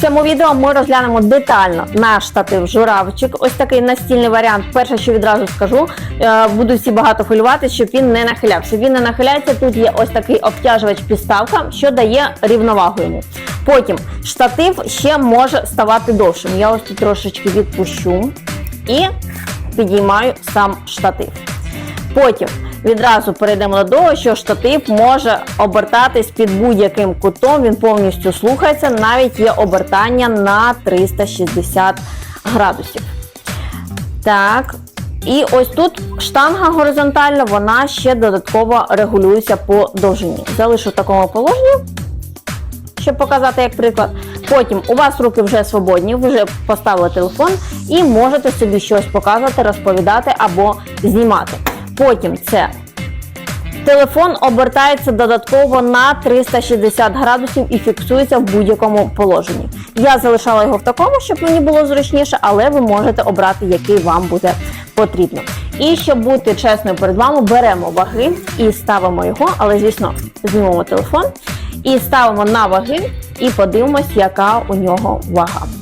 Цьому відео ми розглянемо детально наш штатив журавчик. Ось такий настільний варіант. Перше, що відразу скажу, е, будуть всі багато хвилюватися, щоб він не нахилявся. Він не нахиляється. Тут є ось такий обтяжувач підставка, що дає рівновагу йому. Потім штатив ще може ставати довшим. Я ось тут трошечки відпущу і підіймаю сам штатив. Потім відразу перейдемо до того, що штатив може обертатись під будь-яким кутом. Він повністю слухається, навіть є обертання на 360 градусів. Так. І ось тут штанга горизонтальна, вона ще додатково регулюється по довжині. Залишу в такому положенні, щоб показати як приклад. Потім у вас руки вже свободні, ви вже поставили телефон і можете собі щось показувати, розповідати або знімати. Потім це телефон обертається додатково на 360 градусів і фіксується в будь-якому положенні. Я залишала його в такому, щоб мені було зручніше, але ви можете обрати, який вам буде потрібно. І щоб бути чесною перед вами, беремо ваги і ставимо його, але звісно, знімемо телефон і ставимо на ваги і подивимось, яка у нього вага.